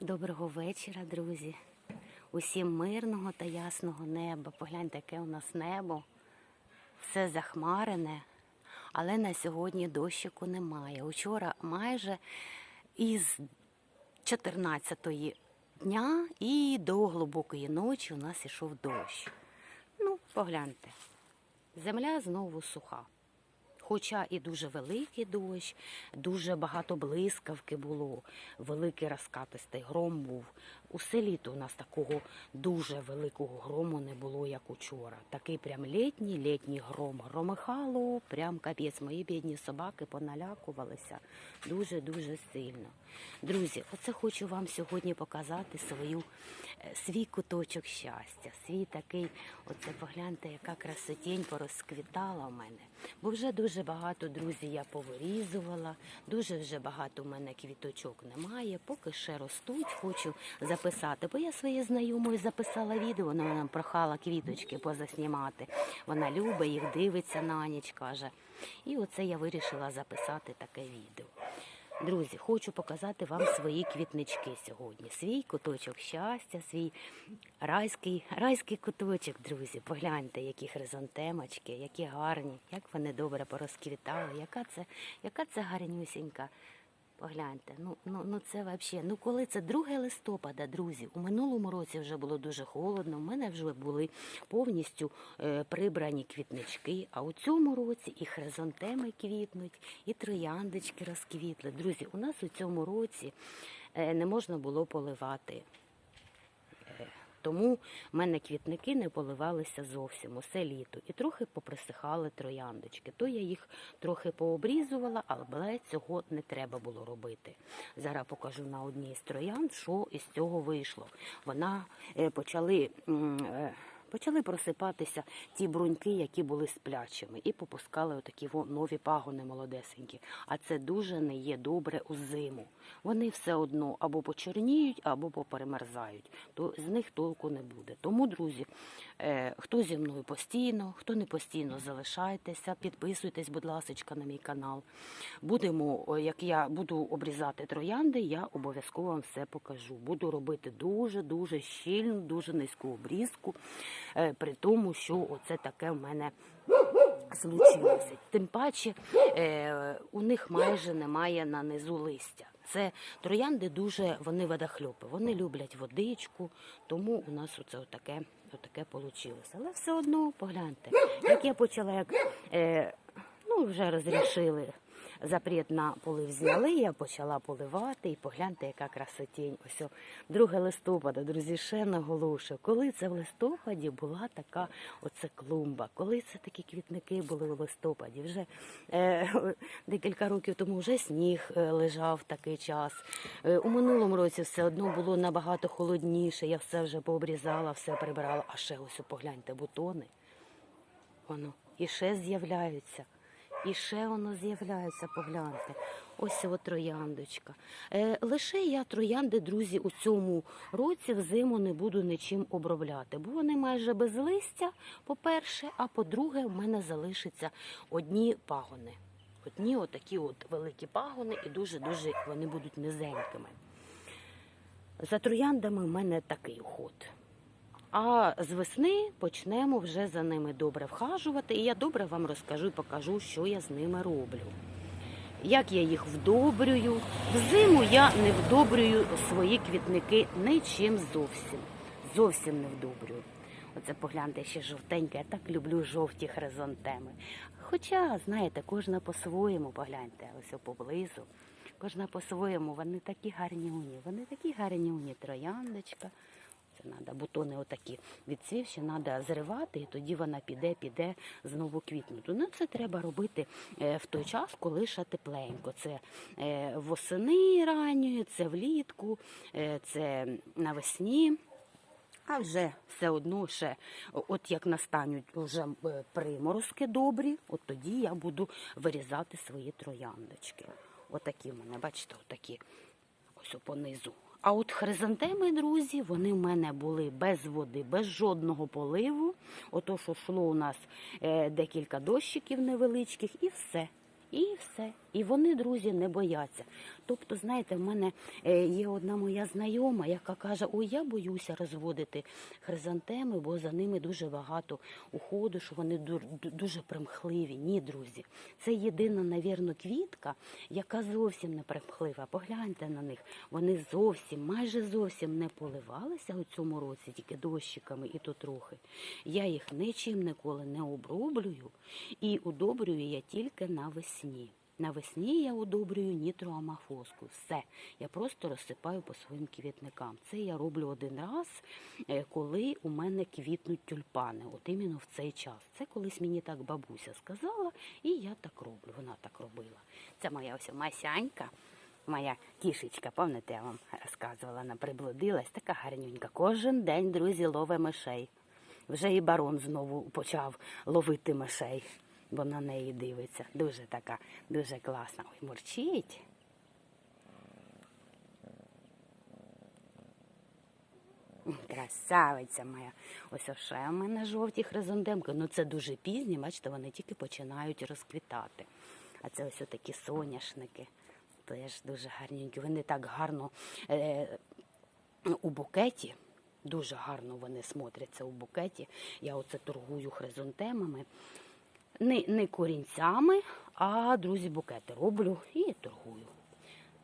Доброго вечора, друзі. Усім мирного та ясного неба. Погляньте, яке у нас небо. Все захмарене, але на сьогодні дощику немає. Учора майже із 14-ї дня і до глибокої ночі у нас ішов дощ. Ну, погляньте, земля знову суха. Хоча і дуже великий дощ, дуже багато блискавки було, великий розкатистий гром був. Усе літо у нас такого дуже великого грому не було, як учора. Такий прям літній, літній гром. Громихало, прям капець. Мої бідні собаки поналякувалися дуже-дуже сильно. Друзі, оце хочу вам сьогодні показати свою, е, свій куточок щастя. Свій такий, оце погляньте, яка красотінь порозквітала в мене. Бо вже дуже багато, друзі, я повирізувала, дуже вже багато в мене квіточок немає. Поки ще ростуть, хочу записати. Бо я своїй знайомої записала відео, вона мене прохала квіточки позаснімати. Вона любить їх, дивиться на ніч, каже. І оце я вирішила записати таке відео. Друзі, хочу показати вам свої квітнички сьогодні. Свій куточок щастя, свій райський, райський куточок, друзі. Погляньте, які хризантемочки, які гарні, як вони добре порозквітали, яка це, яка це гарнюсінька. Погляньте, ну, ну, ну це взагалі, ну коли це 2 листопада, друзі, у минулому році вже було дуже холодно, у мене вже були повністю е, прибрані квітнички, а у цьому році і хризантеми квітнуть, і трояндочки розквітли. Друзі, у нас у цьому році е, не можна було поливати. Е, Тому в мене квітники не поливалися зовсім усе літо і трохи поприсихали трояндочки. То я їх трохи пообрізувала, але цього не треба було робити. Зараз покажу на одній з троянд, що із цього вийшло. Вона е, почали. Почали просипатися ті бруньки, які були сплячими, і попускали отакі нові пагони молодесенькі. А це дуже не є добре у зиму. Вони все одно або почорніють, або поперемерзають. То з них толку не буде. Тому, друзі, е, хто зі мною постійно, хто не постійно, залишайтеся, підписуйтесь, будь ласка, на мій канал. Будемо, як я буду обрізати троянди, я обов'язково вам все покажу. Буду робити дуже дуже щільну, дуже низьку обрізку, при тому, що оце таке в мене случилося. Тим паче е, у них майже немає на низу листя. Це троянди дуже вони водохльопи, вони люблять водичку, тому у нас оце отаке, отаке вийшло. Але все одно погляньте, як я почала, як е, ну вже розрішили. Запрет на полив зняли, я почала поливати і погляньте, яка красотінь. Ось о, 2 листопада, друзі, ще наголошую, коли це в листопаді була така оце клумба, коли це такі квітники були в листопаді. Вже е, декілька років тому вже сніг е, лежав такий час. Е, у минулому році все одно було набагато холодніше. Я все вже пообрізала, все прибирала. А ще ось погляньте, бутони. Воно і ще з'являються. І ще воно з'являється, погляньте. Ось от трояндочка. Е, лише я троянди, друзі, у цьому році взиму не буду нічим обробляти, бо вони майже без листя, по-перше, а по-друге, в мене залишаться одні пагони. Одні отакі от великі пагони, і дуже-дуже вони будуть низенькими. За трояндами в мене такий уход. А з весни почнемо вже за ними добре вхажувати, і я добре вам розкажу і покажу, що я з ними роблю. Як я їх вдобрюю. Взиму я не вдобрюю свої квітники нічим зовсім. Зовсім не вдобрюю. Оце погляньте ще жовтеньке, я так люблю жовті хризантеми. Хоча, знаєте, кожна по-своєму погляньте, ось поблизу. Кожна по-своєму, вони такі гарнюні, вони такі гарнюні, трояндочка. Це треба, бутони отакі відцвівші, треба зривати, і тоді вона піде, піде знову квітнути. Ну, це треба робити е, в той час, коли ще тепленько. Це е, восени ранньої, це влітку, е, це навесні. А вже все одно ще, от як настануть вже приморозки добрі, от тоді я буду вирізати свої трояндочки. Отакі в мене, бачите, отакі ось понизу. А от хризантеми, друзі, вони в мене були без води, без жодного поливу. Ото що йшло у нас е, декілька дощиків невеличких, і все. І все. І вони, друзі, не бояться. Тобто, знаєте, в мене е, є одна моя знайома, яка каже: Ой, я боюся розводити хризантеми, бо за ними дуже багато уходу, що вони ду- ду- дуже примхливі. Ні, друзі, це єдина, навірно, квітка, яка зовсім не примхлива. Погляньте на них. Вони зовсім, майже зовсім не поливалися у цьому році, тільки дощиками і то трохи. Я їх нічим ніколи не оброблюю і удобрюю я тільки навесні. Навесні я удобрюю нітроамафоску. Все. Я просто розсипаю по своїм квітникам. Це я роблю один раз, е, коли у мене квітнуть тюльпани. От іменно в цей час. Це колись мені так бабуся сказала, і я так роблю. Вона так робила. Це моя ось Масянька. Моя кішечка, пам'ятаєте, я вам розказувала, вона приблудилась, така гарнюнька. Кожен день, друзі, ловить мишей. Вже і барон знову почав ловити мишей, бо на неї дивиться. Дуже така, дуже класна. Ой, мурчить. Красавиця моя. Ось ще у мене жовті хризантемки. Ну це дуже пізні, бачите, вони тільки починають розквітати. А це ось такі соняшники. Теж дуже гарненькі. Вони так гарно е, у букеті. Дуже гарно вони смотряться у букеті. Я оце торгую хризантемами. Не, не корінцями, а друзі, букети роблю і торгую.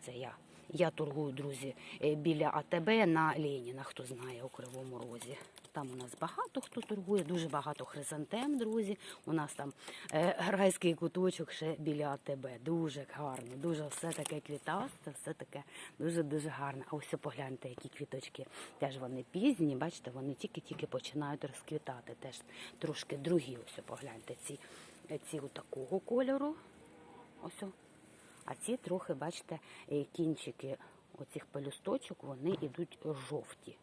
Це я. Я торгую, друзі, е, біля АТБ на Леніна, хто знає у Кривому Розі. Там у нас багато хто торгує, дуже багато хризантем, друзі. У нас там е, райський куточок ще біля АТБ. Дуже гарно, дуже все таке квітасте, все таке дуже-дуже гарно. А ось погляньте, які квіточки. Теж вони пізні, бачите, вони тільки-тільки починають розквітати. Теж трошки другі. Ось погляньте, ці, е, ці такого кольору. Ось. А ці трохи, бачите, е, кінчики оцих пелюсточок, вони йдуть жовті.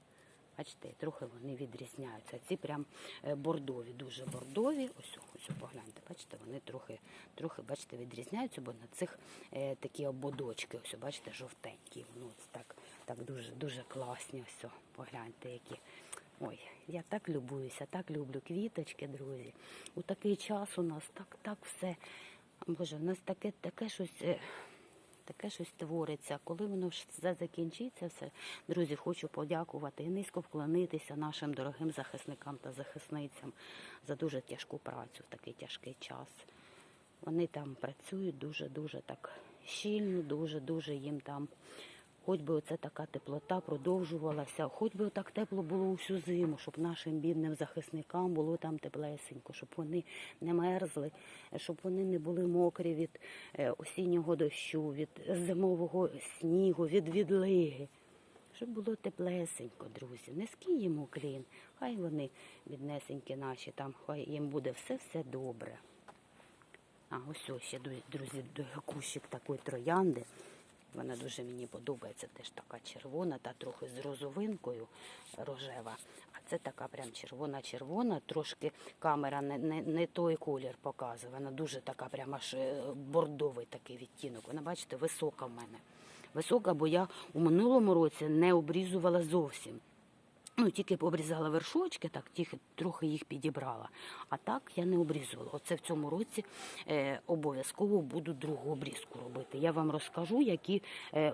Бачите, трохи вони відрізняються. Ці прям е, бордові, дуже бордові. Ось, ось погляньте, бачите, вони трохи, трохи бачите, відрізняються, бо на цих е, такі ободочки, ось, бачите, жовтенькі. Ну, ось так, так дуже, дуже класні. Ось, погляньте, які. Ой, я так любуюся, так люблю квіточки, друзі. У такий час у нас так, так все. Боже, у нас таке, таке щось. Таке щось твориться. Коли воно все закінчиться, все, друзі, хочу подякувати і низько вклонитися нашим дорогим захисникам та захисницям за дуже тяжку працю в такий тяжкий час. Вони там працюють дуже-дуже так щільно, дуже-дуже їм там. Хоч би оце така теплота продовжувалася, хоч би так тепло було всю зиму, щоб нашим бідним захисникам було там теплесенько, щоб вони не мерзли, щоб вони не були мокрі від е, осіннього дощу, від зимового снігу, від відлиги. Щоб було теплесенько, друзі. Низький їм уклін. Хай вони, біднесенькі наші, там, хай їм буде все-все добре. А ось ось ще, друзі, кущик такої троянди. Вона дуже мені подобається, теж така червона та трохи з розовинкою рожева. А це така прям червона-червона, трошки камера не, не, не той колір показує. Вона дуже така прям аж е, бордовий такий відтінок. Вона, бачите, висока в мене. Висока, бо я у минулому році не обрізувала зовсім. Ну, тільки обрізала вершочки, так тільки трохи їх підібрала. А так я не обрізувала. Оце в цьому році е, обов'язково буду другу обрізку робити. Я вам розкажу, які, е,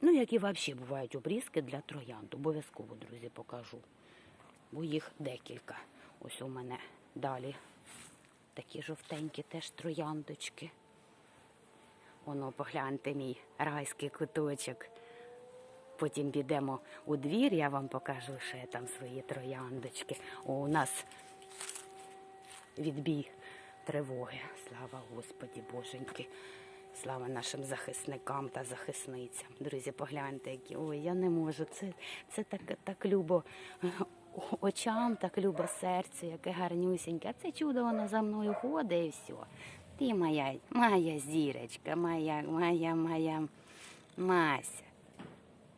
ну, які взагалі бувають обрізки для троянд. Обов'язково, друзі, покажу. Бо їх декілька. Ось у мене далі такі жовтенькі теж трояндочки. Воно, погляньте, мій райський куточок. Потім підемо у двір, я вам покажу ще там свої трояндочки. О, у нас відбій тривоги. Слава Господі Боженьки. Слава нашим захисникам та захисницям. Друзі, погляньте, які. Ой, я не можу. Це, це так, так любо очам, так любо серцю, яке гарнюсіньке. Це чудо воно за мною ходить і все. Ти моя, моя зірочка, моя, моя, моя Мася.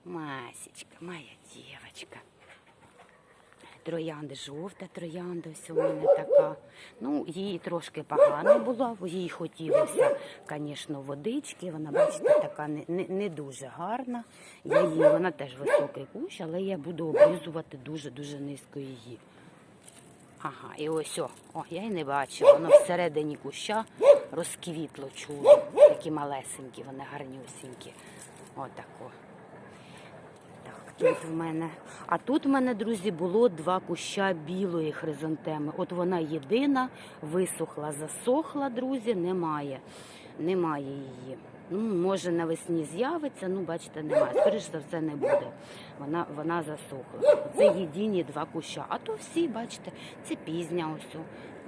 Масечка, моя дівчинка. Троянди, жовта троянда, ось у мене така. Ну, їй трошки погано було, їй хотілося, звісно, водички. Вона, бачите, така не, не, не дуже гарна. Я її, вона теж високий кущ, але я буду обрізувати дуже-дуже низько її. Ага, і ось о, о, я й не бачила. Воно всередині куща розквітло чудо. Такі малесенькі, вони гарнюсінькі. Отако. Так, тут в мене. А тут в мене, друзі, було два куща білої хризантеми. От вона єдина, висохла, засохла, друзі, немає. Немає її. Ну, може, навесні з'явиться, ну, бачите, немає. Скоріше за все, не буде. Вона, вона засохла. Це єдині два куща. А то всі, бачите, це пізня ось.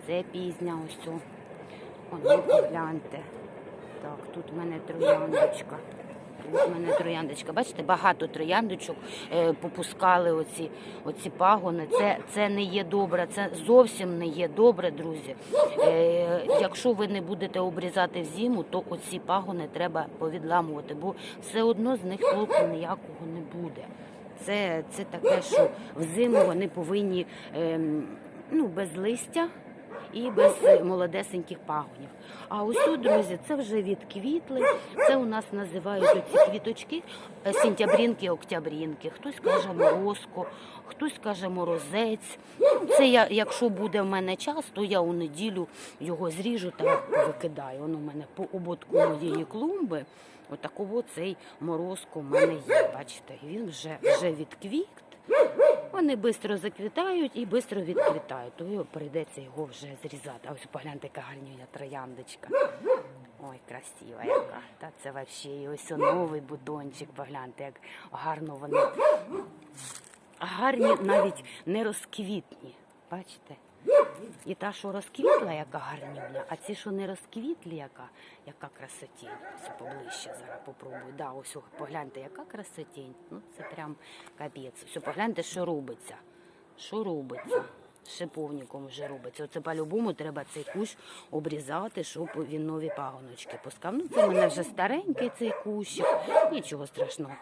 Це пізня ось. о. Ну, погляньте. Так, тут в мене трояндочка. В мене трояндочка. Бачите, багато трояндочок е, попускали оці, оці пагони. Це, це не є добре, це зовсім не є добре, друзі. Е, якщо ви не будете обрізати в зиму, то оці пагони треба повідламувати, бо все одно з них толку ніякого не буде. Це, це таке, що взиму вони повинні ем, ну, без листя і без е, молодесеньких пагонів. А ось тут, друзі, це вже відквітли. Це у нас називають оці квіточки е, сентябрінки, октябрінки. Хтось каже морозко, хтось каже морозець. Це я, якщо буде в мене час, то я у неділю його зріжу та викидаю. Воно в мене по ободку моєї клумби. Отакого цей морозко в мене є. Бачите, він вже, вже відквіт. Вони швидко заквітають і швидко відквітають, то прийдеться його вже зрізати. Ось погляньте, яка гарнюня трояндочка. Ой, красива яка. Та це взагалі ось новий будончик. погляньте, як гарно вони. Гарні навіть не розквітні. Бачите? І та, що розквітла, яка гарнюня, а ці, що не розквітлі, яка, яка красотінь. Ось поближче зараз попробую. Да, ось погляньте, яка красотінь. Ну це прям капець. Все, погляньте, що робиться. Що робиться? Шиповником вже робиться. Оце по-любому треба цей кущ обрізати, щоб він нові пагоночки пускав. Ну, це в мене вже старенький цей кущик. Нічого страшного.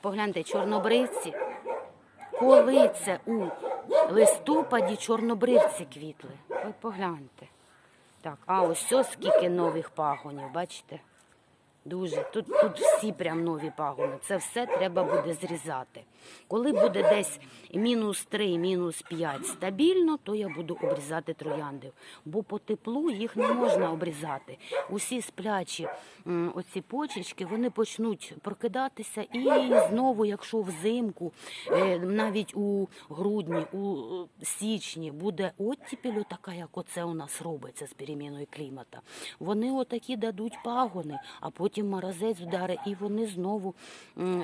Погляньте, чорнобривці. Коли це у листопаді чорнобривці квітли. Ви погляньте. Так, а ось ось скільки нових пагонів, бачите? Дуже. Тут, тут всі прям нові пагони. Це все треба буде зрізати. Коли буде десь мінус 3, мінус 5 стабільно, то я буду обрізати троянди. Бо по теплу їх не можна обрізати. Усі сплячі оці почечки, вони почнуть прокидатися і знову, якщо взимку, е, навіть у грудні, у е, січні буде оттіпіль, така, як оце у нас робиться з переміною клімату. Вони отакі дадуть пагони, а потім морозець вдаре, і вони знову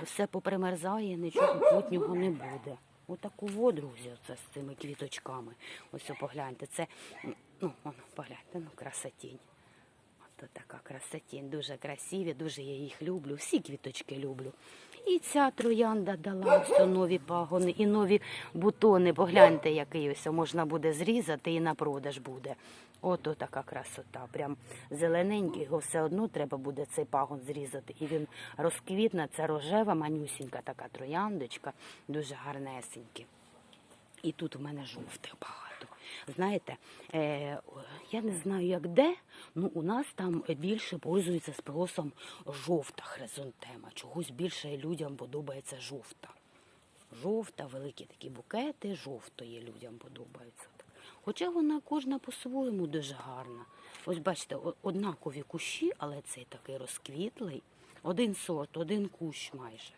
все попримерзає, нічого путнього не буде. Отаку во, друзі, оце з цими квіточками. Ось погляньте, це ну, воно, погляньте, ну красотінь. Ото така красотінь, дуже красиві, дуже я їх люблю. Всі квіточки люблю. І ця троянда дала все нові пагони і нові бутони. Погляньте, який ось можна буде зрізати і на продаж буде. Ото така красота. Прям зелененький, його все одно треба буде цей пагон зрізати. І він розквітне. Це рожева, манюсінька така трояндочка, дуже гарнесенькі. І тут у мене жовтих багато. Знаєте, е, я не знаю, як де, ну у нас там більше пользується спросом жовта хризантема. Чогось більше людям подобається жовта. Жовта, великі такі букети, жовтої людям подобаються. Хоча вона кожна по-своєму дуже гарна. Ось бачите, однакові кущі, але цей такий розквітлий. Один сорт, один кущ майже.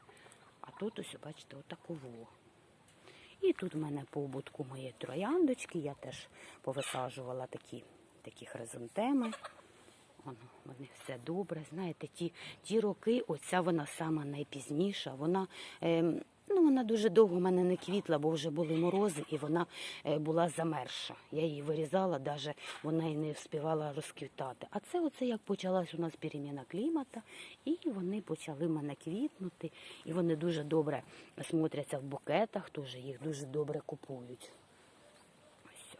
А тут ось, бачите, отаково. І тут в мене по ободку мої трояндочки. Я теж повисаджувала такі, такі хризантеми. Воно, вони все добре. Знаєте, ті, ті роки, оця вона сама найпізніша. Вона, ем, ну, вона дуже довго в мене не квітла, бо вже були морози, і вона е, була замерша. Я її вирізала, навіть вона і не вспівала розквітати. А це оце як почалась у нас переміна клімата, і вони почали в мене квітнути, і вони дуже добре смотряться в букетах, теж їх дуже добре купують. Ось.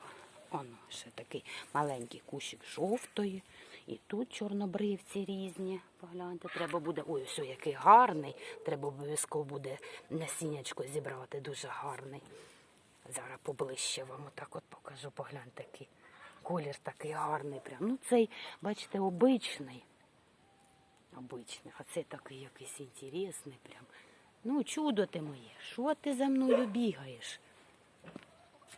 Оно ще такий маленький кущик жовтої. І тут чорнобривці різні. Погляньте, треба буде. Ой, ось який гарний. Треба обов'язково буде насіннячко зібрати. Дуже гарний. Зараз поближче вам отак от покажу. Погляньте, який колір такий гарний. Прям. Ну, цей, бачите, обичний. Обичний. А це такий якийсь інтересний. Прям. Ну, чудо ти моє. Що ти за мною бігаєш?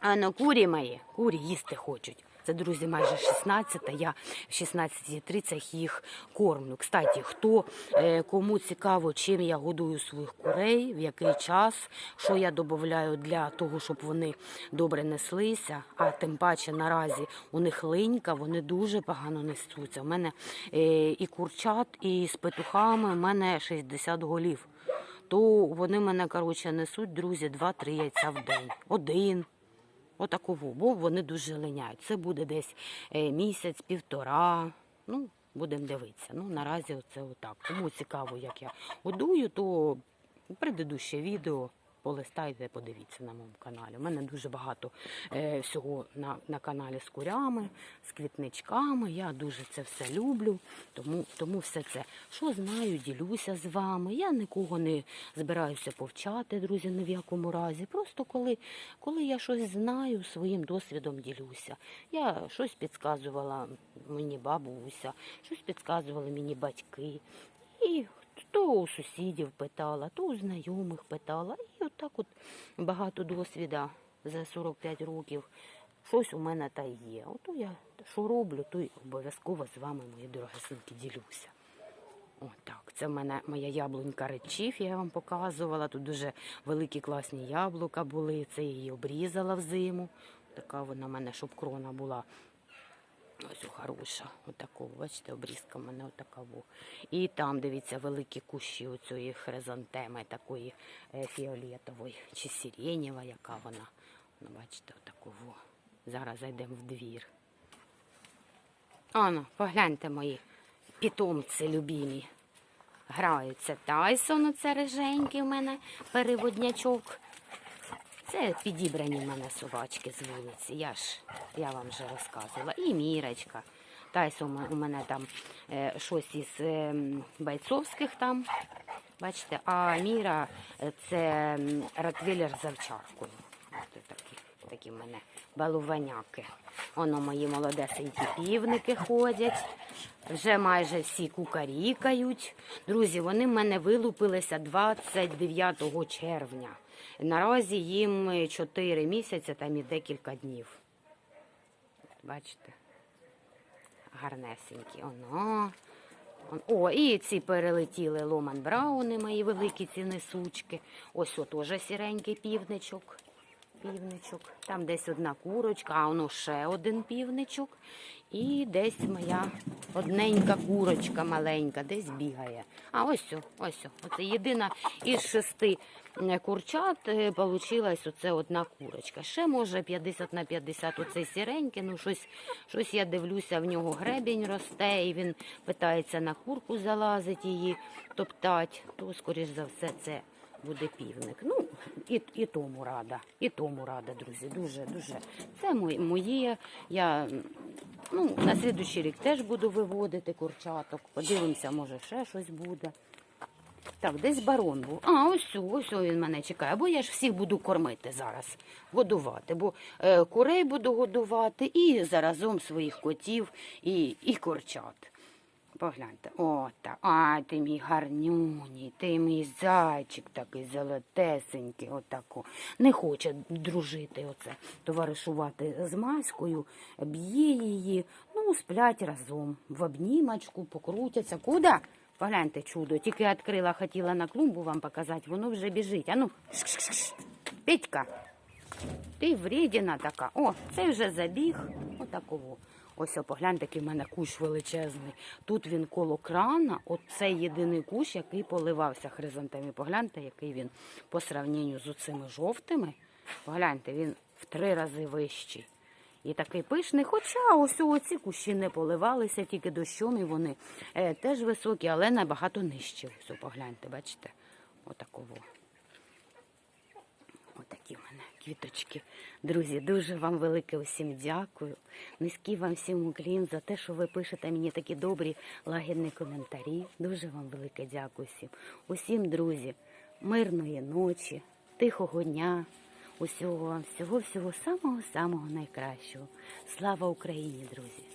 А ну, курі мої, курі їсти хочуть. Це, друзі, майже 16, я в 16.30 їх кормлю. Кстати, хто е, кому цікаво, чим я годую своїх курей, в який час, що я додаю для того, щоб вони добре неслися. А тим паче наразі у них линька, вони дуже погано несуться. У мене е, і курчат, і з петухами у мене 60 голів. То вони мене, коротше, несуть, друзі, 2-3 яйця в день. Один. Отаково, бо вони дуже линяють. Це буде десь е, місяць, півтора. Ну, будемо дивитися. Ну, наразі це отак. Кому цікаво, як я годую, то предыдуще відео полистайте, подивіться на моєму каналі. У мене дуже багато е, всього на, на каналі з курями, з квітничками. Я дуже це все люблю. Тому, тому все це, що знаю, ділюся з вами. Я нікого не збираюся повчати, друзі, ні в якому разі. Просто коли, коли я щось знаю, своїм досвідом ділюся. Я щось підказувала мені бабуся, щось підказували мені батьки. І у сусідів питала, то у знайомих питала. І отак от багато досвіда за 45 років. Щось у мене та є. Ото я що роблю, то й обов'язково з вами, мої дорогесенькі, ділюся. Отак, це в мене моя яблунька речів, я вам показувала. Тут дуже великі класні яблука були. Це її обрізала взиму. Така вона в мене, щоб крона була Ось хороша. Отакого, бачите, обрізка в мене отака. І там, дивіться, великі кущі оцієї хризантеми, такої е, фіолетової, чи сиренєва, яка вона. Ну, бачите, отакого. Зараз зайдемо в двір. Ану, погляньте мої питомці любімі. Граються Тайсон, оце риженький в мене переводнячок. Це підібрані в мене собачки з вулиці. Я ж я вам вже розказувала. І мірочка. Тайсон у мене там е, щось із е, бойцовських там. Бачите, а міра е, це м, ротвейлер з овчаркою. Ось такі, такі в мене балуваняки. Воно мої молодесенькі півники ходять. Вже майже всі кукарікають. Друзі, вони в мене вилупилися 29 червня. Наразі їм 4 місяці там і декілька днів. Бачите? Гарнесенькі. Оно. О, і ці перелетіли Ломан Брауни, мої великі ці несучки. Ось о, теж сіренький півничок. Півничок. Там десь одна курочка, а воно ще один півничок. І десь моя одненька курочка маленька, десь бігає. А ось, о, ось. о. Оце єдина із шести е, курчат е, получилась оце одна курочка. Ще може 50 на 50 оцей сіренький, ну щось, щось я дивлюся, в нього гребінь росте, і він питається на курку залазить її топтать, то, скоріш за все, це буде півник. Ну, і, і тому рада, і тому рада, друзі. Дуже, дуже. Це моє. Я ну, на слідуючий рік теж буду виводити курчаток. Подивимося, може ще щось буде. Так, десь барон був. А, ось, ось він мене чекає. Бо я ж всіх буду кормити зараз, годувати. Бо е, курей буду годувати і заразом своїх котів і, і курчат. Погляньте, о, так. А, ти мій гарнюній, ти мій зайчик такий золотесенький, отако. Не хоче дружити оце, товаришувати з Маською, б'є її, ну, сплять разом, в обнімочку, покрутяться. Куди? Погляньте, чудо, тільки відкрила, хотіла на клумбу вам показати, воно вже біжить. Ану. Петька, ти вредіна така. О, цей вже забіг. Отакого. Ось о, погляньте, який в мене кущ величезний. Тут він коло крана, оце єдиний кущ, який поливався хризантемі. Погляньте, який він по сравненню з оцими жовтими. Погляньте, він в три рази вищий. І такий пишний, хоча ось оці кущі не поливалися тільки дощом, і вони е, теж високі, але набагато нижчі. Ось, погляньте, бачите? Отакого. Отакі в мене квіточки. Друзі, дуже вам велике усім дякую. Низький вам всім уклін за те, що ви пишете мені такі добрі, лагідні коментарі. Дуже вам велике дякую всім. Усім, друзі, мирної ночі, тихого дня. Усього вам, всього, всього самого самого найкращого. Слава Україні, друзі!